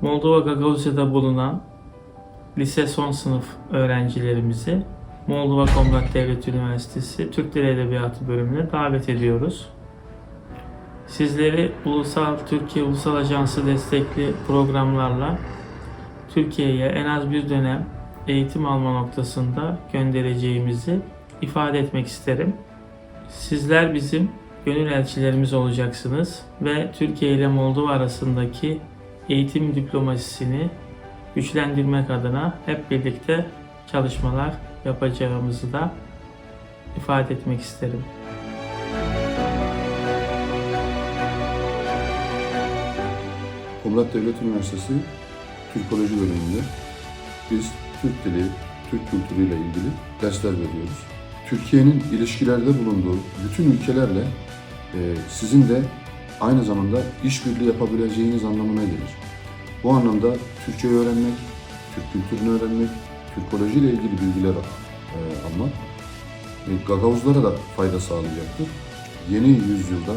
Moldova Gagavuzya'da bulunan lise son sınıf öğrencilerimizi Moldova Kombat Devlet Üniversitesi Türk Dili Edebiyatı bölümüne davet ediyoruz. Sizleri Ulusal Türkiye Ulusal Ajansı destekli programlarla Türkiye'ye en az bir dönem eğitim alma noktasında göndereceğimizi ifade etmek isterim. Sizler bizim gönül elçilerimiz olacaksınız ve Türkiye ile Moldova arasındaki eğitim diplomasisini güçlendirmek adına hep birlikte çalışmalar yapacağımızı da ifade etmek isterim. Komrat Devlet Üniversitesi Türkoloji bölümünde biz Türk dili, Türk kültürüyle ilgili dersler veriyoruz. Türkiye'nin ilişkilerde bulunduğu bütün ülkelerle e, sizin de aynı zamanda işbirliği yapabileceğiniz anlamına gelir. Bu anlamda Türkçeyi öğrenmek, Türk kültürünü öğrenmek, Türkoloji ile ilgili bilgiler e, almak e, Gagavuzlara da fayda sağlayacaktır. Yeni yüzyılda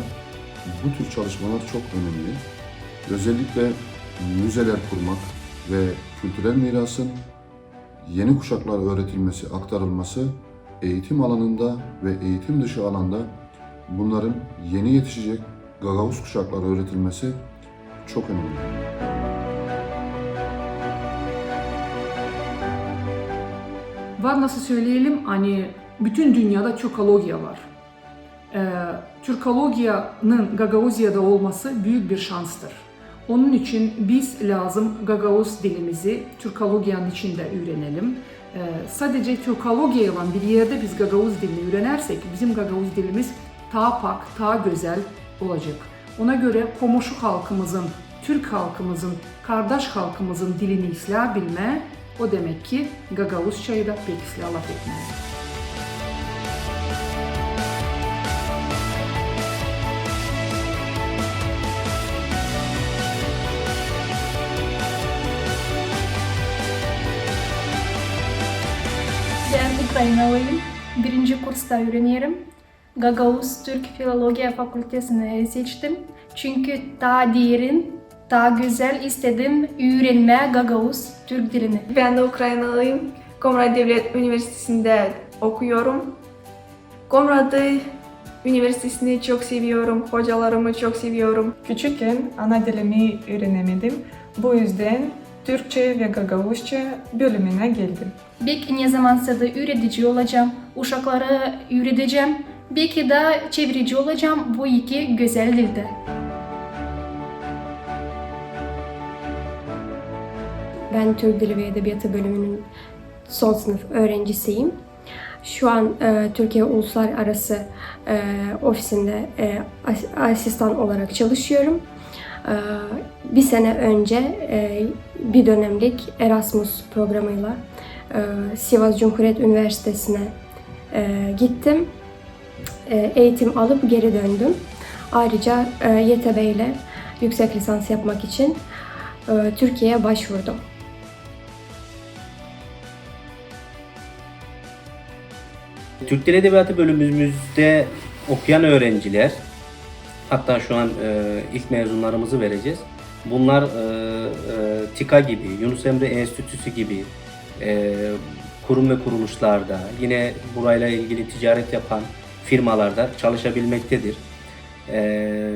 bu tür çalışmalar çok önemli. Özellikle müzeler kurmak ve kültürel mirasın yeni kuşaklara öğretilmesi, aktarılması eğitim alanında ve eğitim dışı alanda bunların yeni yetişecek Gagavuz kuşaklara öğretilmesi çok önemli. Var nasıl söyleyelim hani bütün dünyada Türkologya var. Ee, Türkologyanın Gagavuzya'da olması büyük bir şanstır. Onun için biz lazım Gagavuz dilimizi Türkologyanın içinde öğrenelim. Ee, sadece Türkologya olan bir yerde biz Gagavuz dilini öğrenersek bizim Gagavuz dilimiz daha pak, daha güzel olacak. Ona göre komşu halkımızın, Türk halkımızın, kardeş halkımızın dilini islayabilme o demek ki Gagavuzçayı da pek laf etmez. Ben Ukraynalıyım. Birinci kursta öğreniyorum. Gagavuz Türk Filologiya Fakültesini seçtim. Çünkü daha derin, daha güzel istedim öğrenmeye Gagavuz Türk dilini. Ben de Ukraynalıyım. Komrad Devlet Üniversitesi'nde okuyorum. Komrad Üniversitesi'ni çok seviyorum. Hocalarımı çok seviyorum. Küçükken ana dilimi öğrenemedim. Bu yüzden Türkçe ve Gagavuzca bölümüne geldim. Belki ne zamansa da öğretici olacağım, uşaklara öğreteceğim. Belki de çevirici olacağım bu iki güzel dilde. Ben Türk Dili ve Edebiyatı bölümünün son sınıf öğrencisiyim. Şu an e, Türkiye Uluslararası e, Ofisi'nde e, as- asistan olarak çalışıyorum. E, bir sene önce e, bir dönemlik Erasmus programıyla e, Sivas Cumhuriyet Üniversitesi'ne e, gittim. E, eğitim alıp geri döndüm. Ayrıca e, YTB ile yüksek lisans yapmak için e, Türkiye'ye başvurdum. Türk Dil Edebiyatı bölümümüzde okuyan öğrenciler, hatta şu an e, ilk mezunlarımızı vereceğiz. Bunlar e, e, TİKA gibi, Yunus Emre Enstitüsü gibi e, kurum ve kuruluşlarda, yine burayla ilgili ticaret yapan firmalarda çalışabilmektedir. E,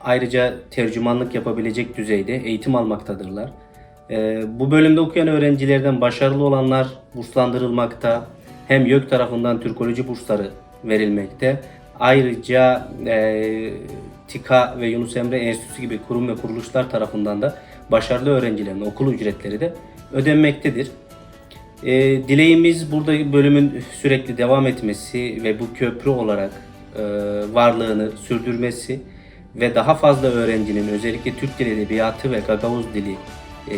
ayrıca tercümanlık yapabilecek düzeyde eğitim almaktadırlar. E, bu bölümde okuyan öğrencilerden başarılı olanlar burslandırılmakta, hem YÖK tarafından Türkoloji bursları verilmekte. Ayrıca e, TİKA ve Yunus Emre Enstitüsü gibi kurum ve kuruluşlar tarafından da başarılı öğrencilerin okul ücretleri de ödenmektedir. E, dileğimiz burada bölümün sürekli devam etmesi ve bu köprü olarak e, varlığını sürdürmesi ve daha fazla öğrencinin özellikle Türk Dili Edebiyatı ve Gagavuz Dili e,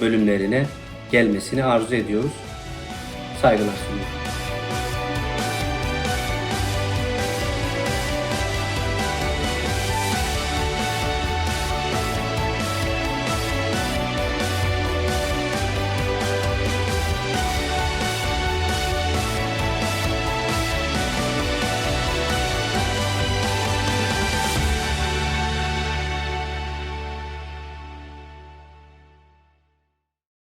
bölümlerine gelmesini arzu ediyoruz. 下一个呢是